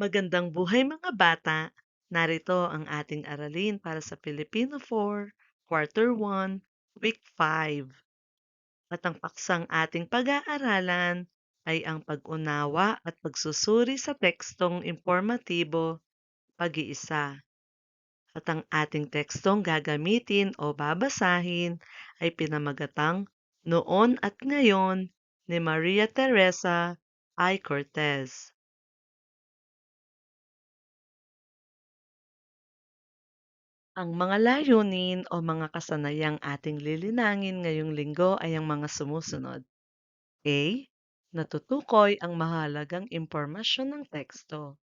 Magandang buhay mga bata! Narito ang ating aralin para sa Filipino 4, Quarter 1, Week 5. At ang paksang ating pag-aaralan ay ang pag-unawa at pagsusuri sa tekstong informatibo, pag-iisa. At ang ating tekstong gagamitin o babasahin ay pinamagatang Noon at Ngayon ni Maria Teresa I. Cortez. Ang mga layunin o mga kasanayang ating lilinangin ngayong linggo ay ang mga sumusunod. A. Natutukoy ang mahalagang impormasyon ng teksto.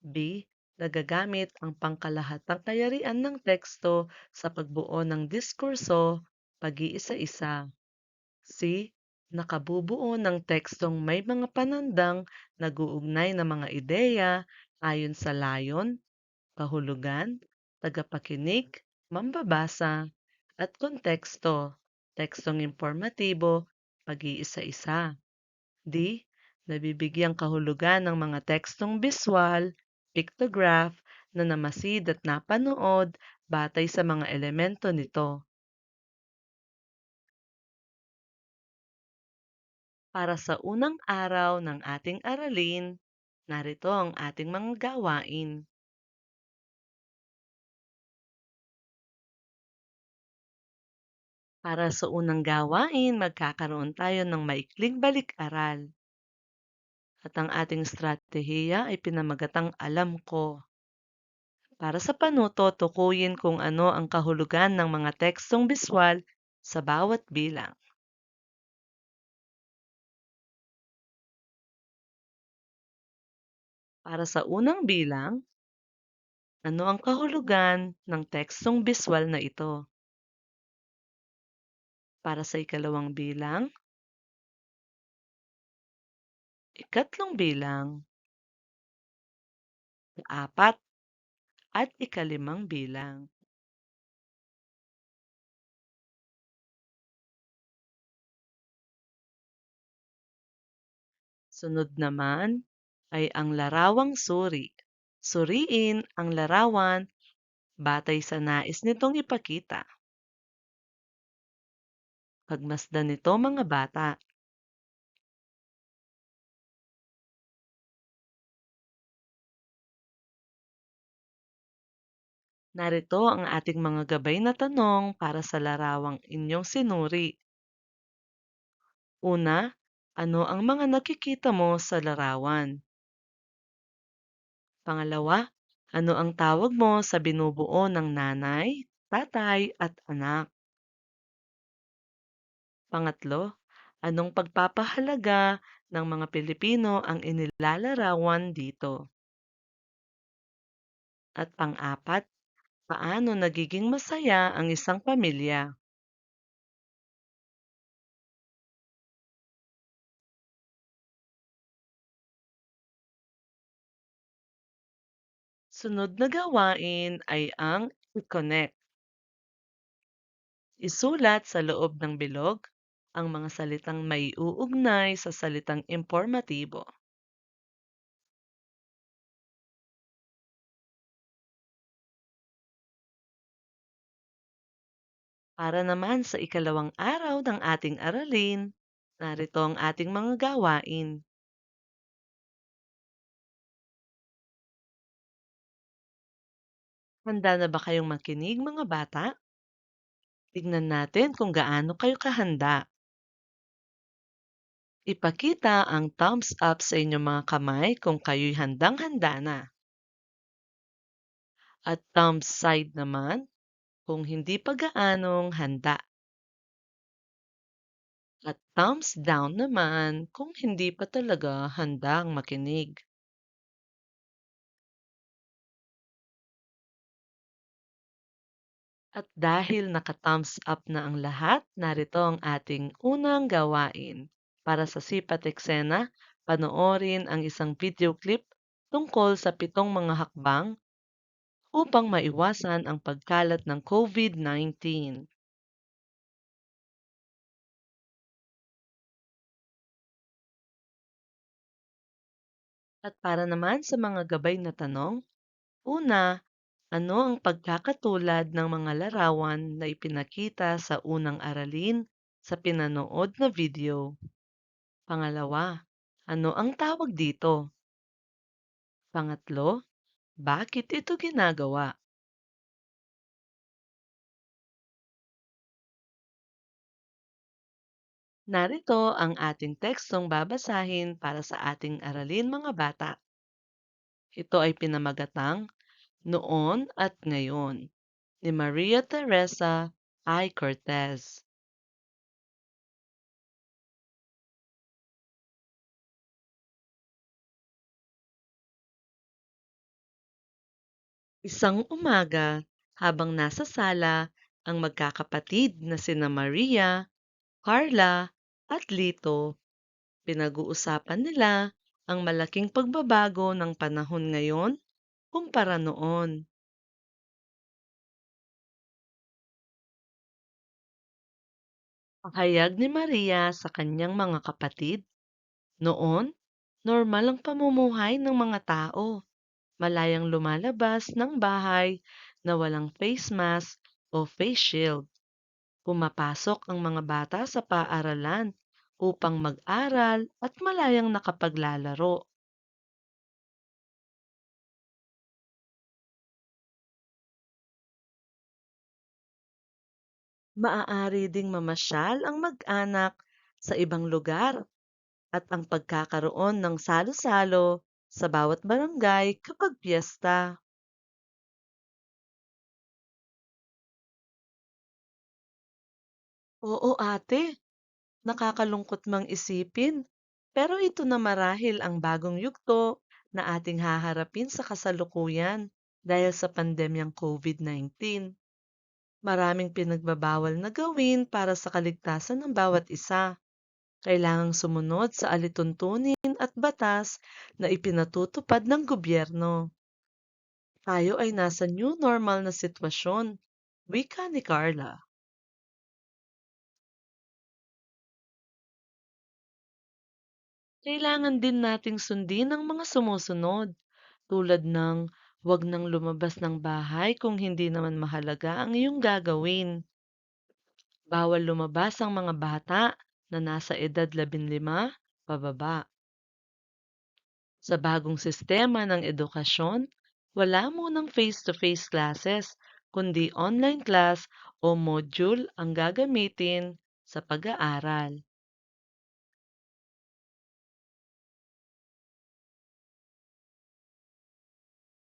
B. Nagagamit ang pangkalahatang kayarian ng teksto sa pagbuo ng diskurso, pag-iisa-isa. C. Nakabubuo ng tekstong may mga panandang nag-uugnay na mga ideya ayon sa layon, kahulugan, tagapakinig, mambabasa, at konteksto, tekstong informatibo, pag-iisa-isa. D. Nabibigyang kahulugan ng mga tekstong biswal, pictograph, na namasid at napanood batay sa mga elemento nito. Para sa unang araw ng ating aralin, narito ang ating mga gawain. Para sa unang gawain, magkakaroon tayo ng maikling balik-aral. At ang ating stratehiya ay pinamagatang alam ko. Para sa panuto, tukuyin kung ano ang kahulugan ng mga tekstong biswal sa bawat bilang. Para sa unang bilang, ano ang kahulugan ng tekstong biswal na ito? Para sa ikalawang bilang, ikatlong bilang, apat, at ikalimang bilang. Sunod naman ay ang larawang suri. Suriin ang larawan batay sa nais nitong ipakita. Pagmasdan nito mga bata. Narito ang ating mga gabay na tanong para sa larawang inyong sinuri. Una, ano ang mga nakikita mo sa larawan? Pangalawa, ano ang tawag mo sa binubuo ng nanay, tatay at anak? Pangatlo, anong pagpapahalaga ng mga Pilipino ang inilalarawan dito? At pang-apat, paano nagiging masaya ang isang pamilya? Sunod na gawain ay ang i-connect. Isulat sa loob ng bilog ang mga salitang may uugnay sa salitang informatibo. Para naman sa ikalawang araw ng ating aralin, narito ang ating mga gawain. Handa na ba kayong makinig mga bata? Tignan natin kung gaano kayo kahanda. Ipakita ang thumbs up sa inyong mga kamay kung kayo'y handang-handa na. At thumbs side naman kung hindi pa gaanong handa. At thumbs down naman kung hindi pa talaga handang makinig. At dahil naka-thumbs up na ang lahat, narito ang ating unang gawain. Para sa sipat eksena, panoorin ang isang video clip tungkol sa pitong mga hakbang upang maiwasan ang pagkalat ng COVID-19. At para naman sa mga gabay na tanong, una, ano ang pagkakatulad ng mga larawan na ipinakita sa unang aralin sa pinanood na video? Pangalawa, ano ang tawag dito? Pangatlo, bakit ito ginagawa? Narito ang ating tekstong babasahin para sa ating aralin mga bata. Ito ay pinamagatang Noon at Ngayon ni Maria Teresa I. Cortez. Isang umaga, habang nasa sala ang magkakapatid na sina Maria, Carla at Lito, pinag-uusapan nila ang malaking pagbabago ng panahon ngayon kumpara noon. Pahayag ni Maria sa kanyang mga kapatid, noon, normal ang pamumuhay ng mga tao. Malayang lumalabas ng bahay na walang face mask o face shield. Pumapasok ang mga bata sa paaralan upang mag-aral at malayang nakapaglalaro. Maaari ding mamasyal ang mag-anak sa ibang lugar at ang pagkakaroon ng salo-salo sa bawat barangay kapag piyesta. Oo ate, nakakalungkot mang isipin, pero ito na marahil ang bagong yugto na ating haharapin sa kasalukuyan dahil sa pandemyang COVID-19. Maraming pinagbabawal na gawin para sa kaligtasan ng bawat isa. Kailangang sumunod sa alituntunin at batas na ipinatutupad ng gobyerno. Tayo ay nasa new normal na sitwasyon, wika ni Carla. Kailangan din nating sundin ang mga sumusunod, tulad ng huwag nang lumabas ng bahay kung hindi naman mahalaga ang iyong gagawin. Bawal lumabas ang mga bata na nasa edad 15 pababa. Sa bagong sistema ng edukasyon, wala munang face-to-face classes, kundi online class o module ang gagamitin sa pag-aaral.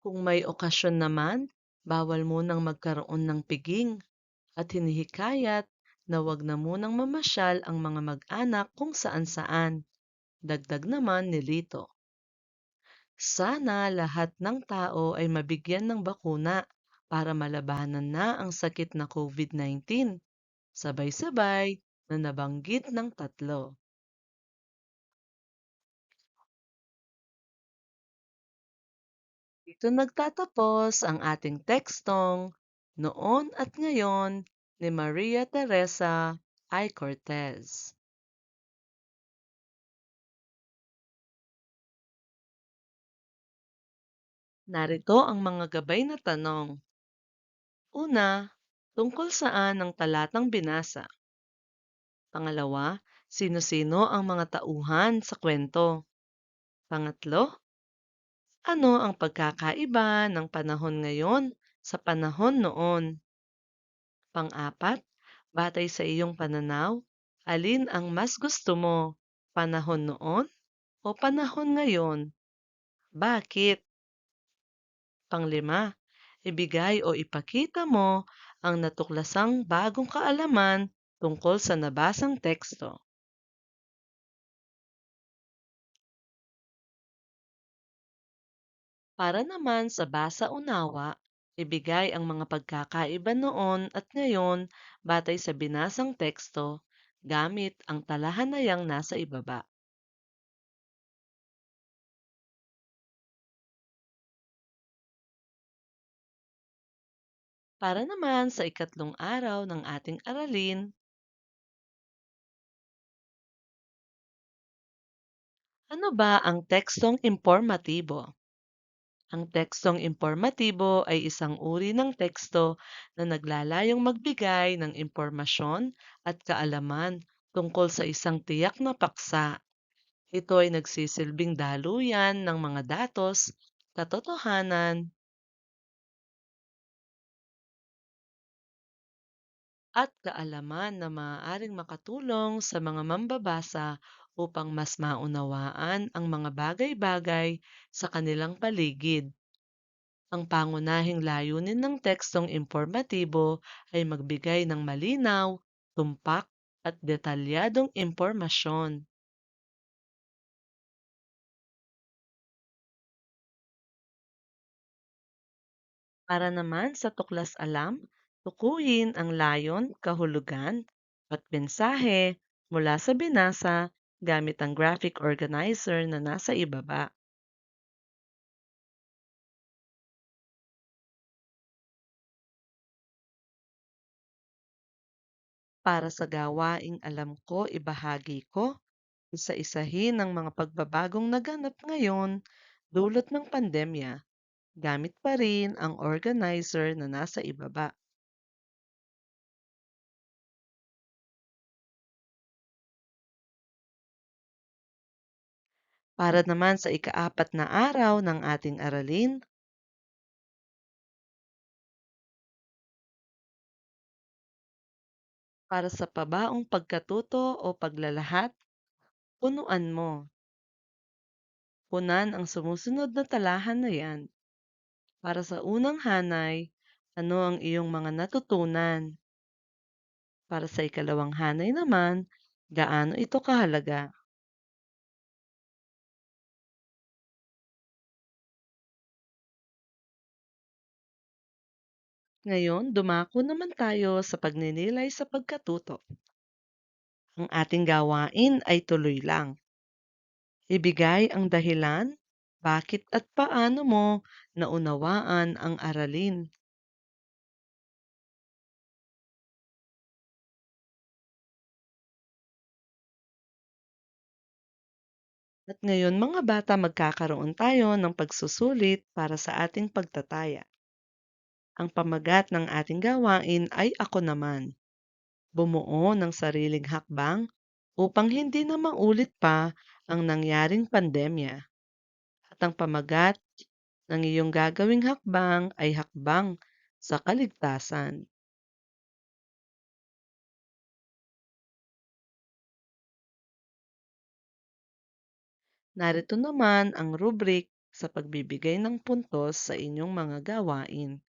Kung may okasyon naman, bawal munang magkaroon ng piging at hinihikayat na wag na munang mamasyal ang mga mag-anak kung saan-saan. Dagdag naman ni Lito. Sana lahat ng tao ay mabigyan ng bakuna para malabanan na ang sakit na COVID-19. Sabay-sabay na nabanggit ng tatlo. Dito nagtatapos ang ating tekstong Noon at Ngayon ni Maria Teresa I. Cortez. Narito ang mga gabay na tanong. Una, tungkol saan ang talatang binasa? Pangalawa, sino-sino ang mga tauhan sa kwento? Pangatlo, ano ang pagkakaiba ng panahon ngayon sa panahon noon? Pang-apat, batay sa iyong pananaw, alin ang mas gusto mo, panahon noon o panahon ngayon? Bakit? Panglima, ibigay o ipakita mo ang natuklasang bagong kaalaman tungkol sa nabasang teksto. Para naman sa basa-unawa, ibigay ang mga pagkakaiba noon at ngayon batay sa binasang teksto gamit ang talahanayang nasa ibaba. Para naman sa ikatlong araw ng ating aralin, Ano ba ang tekstong impormatibo? Ang tekstong impormatibo ay isang uri ng teksto na naglalayong magbigay ng impormasyon at kaalaman tungkol sa isang tiyak na paksa. Ito ay nagsisilbing daluyan ng mga datos, katotohanan, at kaalaman na maaaring makatulong sa mga mambabasa upang mas maunawaan ang mga bagay-bagay sa kanilang paligid. Ang pangunahing layunin ng tekstong impormatibo ay magbigay ng malinaw, tumpak at detalyadong impormasyon. Para naman sa tuklas alam, tukuyin ang layon, kahulugan, at mensahe mula sa binasa gamit ang graphic organizer na nasa ibaba. Para sa gawaing alam ko, ibahagi ko, isa-isahin ang mga pagbabagong naganap ngayon dulot ng pandemya. Gamit pa rin ang organizer na nasa ibaba. Para naman sa ikaapat na araw ng ating aralin, para sa pabaong pagkatuto o paglalahad, punuan mo. Punan ang sumusunod na talahan na yan. Para sa unang hanay, ano ang iyong mga natutunan? Para sa ikalawang hanay naman, gaano ito kahalaga? Ngayon, dumako naman tayo sa pagninilay sa pagkatuto. Ang ating gawain ay tuloy lang. Ibigay ang dahilan, bakit at paano mo naunawaan ang aralin. At ngayon mga bata magkakaroon tayo ng pagsusulit para sa ating pagtataya. Ang pamagat ng ating gawain ay ako naman. Bumuo ng sariling hakbang upang hindi na maulit pa ang nangyaring pandemya. At ang pamagat ng iyong gagawing hakbang ay hakbang sa kaligtasan. Narito naman ang rubric sa pagbibigay ng puntos sa inyong mga gawain.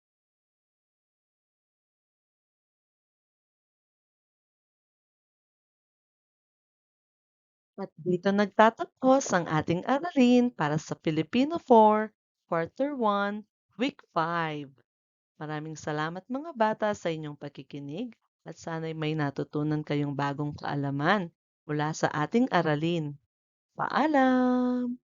At dito nagtatapos ang ating aralin para sa Filipino 4, Quarter 1, Week 5. Maraming salamat mga bata sa inyong pakikinig at sana'y may natutunan kayong bagong kaalaman mula sa ating aralin. Paalam!